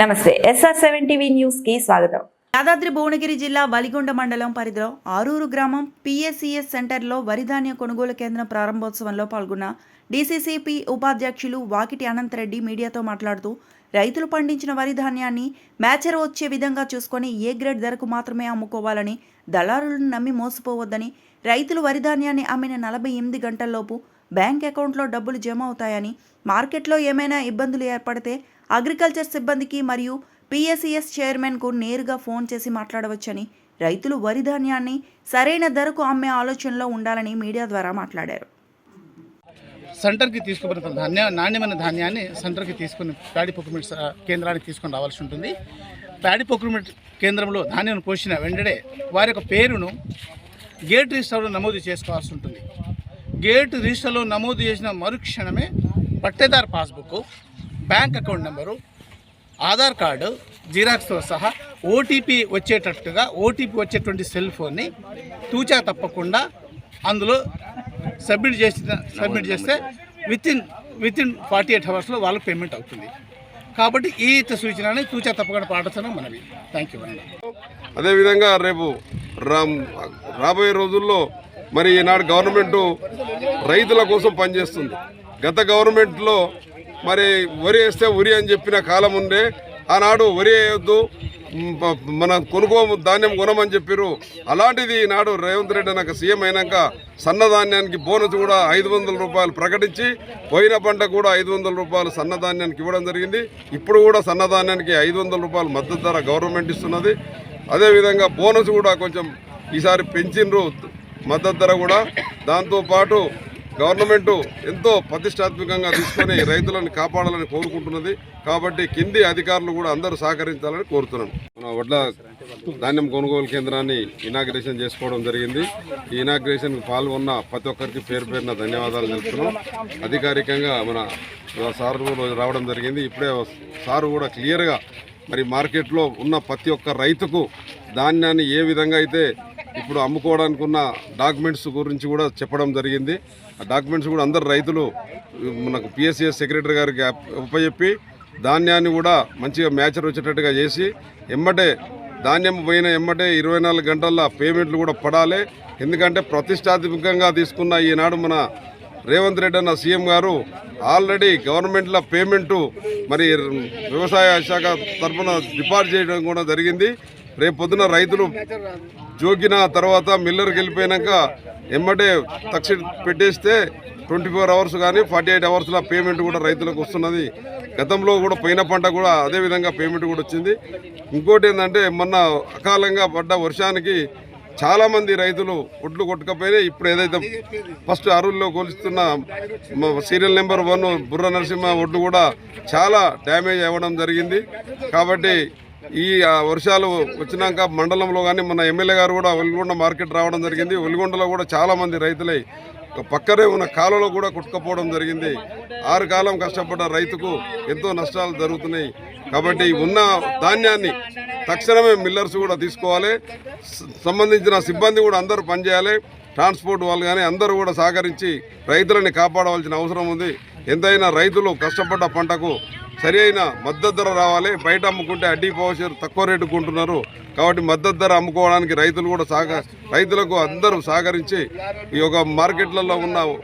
నమస్తే SR seven TV న్యూస్కి స్వాగతం. యాదాద్రి భువనగిరి జిల్లా వలిగొండ మండలం పరిధిలో ఆరూరు గ్రామం పిఎస్సిఎస్ సెంటర్లో వరిధాన్య కొనుగోలు కేంద్రం ప్రారంభోత్సవంలో పాల్గొన్న డీసీసీపీ ఉపాధ్యక్షులు వాకిటి అనంతరెడ్డి మీడియాతో మాట్లాడుతూ రైతులు పండించిన వరి ధాన్యాన్ని మ్యాచర్ వచ్చే విధంగా చూసుకొని ఏ గ్రేడ్ ధరకు మాత్రమే అమ్ముకోవాలని దళారులను నమ్మి మోసపోవద్దని రైతులు వరి ధాన్యాన్ని అమ్మిన నలభై ఎనిమిది గంటల్లోపు బ్యాంక్ అకౌంట్లో డబ్బులు జమ అవుతాయని మార్కెట్లో ఏమైనా ఇబ్బందులు ఏర్పడితే అగ్రికల్చర్ సిబ్బందికి మరియు పిఎస్సిఎస్ చైర్మన్కు నేరుగా ఫోన్ చేసి మాట్లాడవచ్చని రైతులు వరి ధాన్యాన్ని సరైన ధరకు అమ్మే ఆలోచనలో ఉండాలని మీడియా ద్వారా మాట్లాడారు. సెంటర్కి తీసుకుపోయిన ధాన్య నాణ్యమైన ధాన్యాన్ని సెంటర్కి తీసుకుని ప్యాడీ ప్రొక్యూర్మెంట్ కేంద్రానికి తీసుకొని రావాల్సి ఉంటుంది. ప్యాడీ ప్రొక్యూర్మెంట్ కేంద్రంలో ధాన్యం పోసిన వెంటనే వారి యొక్క పేరును గేట్ రిజిస్టర్లో నమోదు చేసుకోవాల్సి ఉంటుంది. గేట్ రిజిస్టర్లో నమోదు చేసిన మరుక్షణమే పట్టేదారు passbook bank account number Aadhaar card జిరాక్స్తో సహా ఓటీపీ వచ్చేటట్టుగా ఓటీపీ వచ్చేటువంటి సెల్ ఫోన్ని తూచా తప్పకుండా అందులో సబ్మిట్ చేసిన సబ్మిట్ చేస్తే వితిన్ వితిన్ ఫార్టీ ఎయిట్ అవర్స్లో వాళ్ళకి పేమెంట్ అవుతుంది. కాబట్టి ఈ సూచనని తూచా తప్పకుండా పాటించడం మనవి. థ్యాంక్ యూ అదేవిధంగా రేపు రాబోయే రోజుల్లో మరి ఈనాడు గవర్నమెంట్ రైతుల కోసం పనిచేస్తుంది. గత గవర్నమెంట్లో మరి వరి వేస్తే వరి అని చెప్పిన కాలం ఉండే. ఆనాడు వరి వేయొద్దు. మన కొనుగో ధాన్యం కొనమని చెప్పారు అలాంటిది ఈనాడు రేవంత్ రెడ్డి నాకు సీఎం అయినాక సన్నధాన్యానికి బోనస్ కూడా ఐదు వందల రూపాయలు ప్రకటించి పోయిన పంట కూడా ఐదు వందల రూపాయలు సన్నధాన్యానికి ఇవ్వడం జరిగింది. ఇప్పుడు కూడా సన్నధాన్యానికి ఐదు వందల రూపాయలు మద్దతు ధర గవర్నమెంట్ ఇస్తున్నది. అదేవిధంగా బోనస్ కూడా కొంచెం ఈసారి పెంచిండ్రు మద్దతు ధర కూడా. దాంతోపాటు గవర్నమెంటు ఎంతో ప్రతిష్టాత్మకంగా తీసుకొని రైతులను కాపాడాలని కోరుకుంటున్నది. కాబట్టి కింది అధికారులు కూడా అందరూ సహకరించాలని కోరుతున్నాను మన వడ్ల ధాన్యం కొనుగోలు కేంద్రాన్ని ఇనాగ్రేషన్ చేసుకోవడం జరిగింది. ఈ ఇనాగ్రేషన్కి పాల్గొన్న ప్రతి ఒక్కరికి పేరు పేరున ధన్యవాదాలు తెలుపుతున్నాం. అధికారికంగా మన సారు రావడం జరిగింది. ఇప్పుడే సారు కూడా క్లియర్గా మరి మార్కెట్లో ఉన్న ప్రతి ఒక్క రైతుకు ధాన్యాన్ని ఏ విధంగా అయితే ఇప్పుడు అమ్ముకోవడానికి ఉన్న డాక్యుమెంట్స్ గురించి కూడా చెప్పడం జరిగింది. ఆ డాక్యుమెంట్స్ కూడా అందరు రైతులు మనకు పిఎస్సిఎస్ సెక్రటరీ గారికి ఉపజెప్పి ధాన్యాన్ని కూడా మంచిగా మ్యాచర్ వచ్చేటట్టుగా చేసి ఎమ్మటే ధాన్యం పోయిన ఎమ్మటే ఇరవై నాలుగు గంటల పేమెంట్లు కూడా పడాలి. ఎందుకంటే ప్రతిష్టాత్మకంగా తీసుకున్న ఈనాడు మన రేవంత్ రెడ్డి అన్న సీఎం గారు ఆల్రెడీ గవర్నమెంట్లో పేమెంటు మరి వ్యవసాయ శాఖ తరఫున డిపాజిట్ చేయడం కూడా జరిగింది. రేపు పొద్దున రైతులు జోకిన తర్వాత మిల్లర్కి వెళ్ళిపోయినాక ఎమ్మటే తక్ష పెట్టేస్తే ట్వంటీ ఫోర్ అవర్స్ కానీ ఫార్టీ ఎయిట్ అవర్స్లో పేమెంట్ కూడా రైతులకు వస్తున్నది. గతంలో కూడా పోయిన పంట కూడా అదే విధంగా పేమెంట్ కూడా వచ్చింది. ఇంకోటి ఏంటంటే మొన్న అకాలంగా పడ్డ వర్షానికి చాలామంది రైతులు ఒడ్లు కొట్టుకపోయినాయి. ఇప్పుడు ఏదైతే ఫస్ట్ అరువుల్లో కొలుస్తున్న serial number one Burra Narasimha ఒడ్లు కూడా చాలా డ్యామేజ్ అవ్వడం జరిగింది. కాబట్టి ఈ ఆ, వర్షాలు వచ్చినాక మండలంలో కానీ మన ఎమ్మెల్యే గారు కూడా ఒలిగొండ మార్కెట్ రావడం జరిగింది. ఒలిగొండలో కూడా చాలామంది రైతులై. పక్కనే ఉన్న కాలంలో కూడా కొట్టుకపోవడం జరిగింది. ఆరు కాలం కష్టపడ్డ రైతుకు ఎంతో నష్టాలు జరుగుతున్నాయి. కాబట్టి ఉన్న ధాన్యాన్ని తక్షణమే మిల్లర్స్ కూడా తీసుకోవాలి. సంబంధించిన సిబ్బంది కూడా అందరూ పనిచేయాలి. ట్రాన్స్పోర్ట్ వాళ్ళు కానీ అందరూ కూడా సహకరించి రైతులని కాపాడవలసిన అవసరం ఉంది. ఎంతైనా రైతులు కష్టపడ్డ పంటకు సరి అయిన మద్దతు ధర రావాలి. బయట అమ్ముకుంటే అడ్డీ పవర్ తక్కువ రేటుకు కొంటున్నారు కాబట్టి మద్దతు ధర అమ్ముకోవడానికి రైతులు కూడా సహక రైతులకు అందరూ సహకరించి ఈ యొక్క మార్కెట్లలో ఉన్న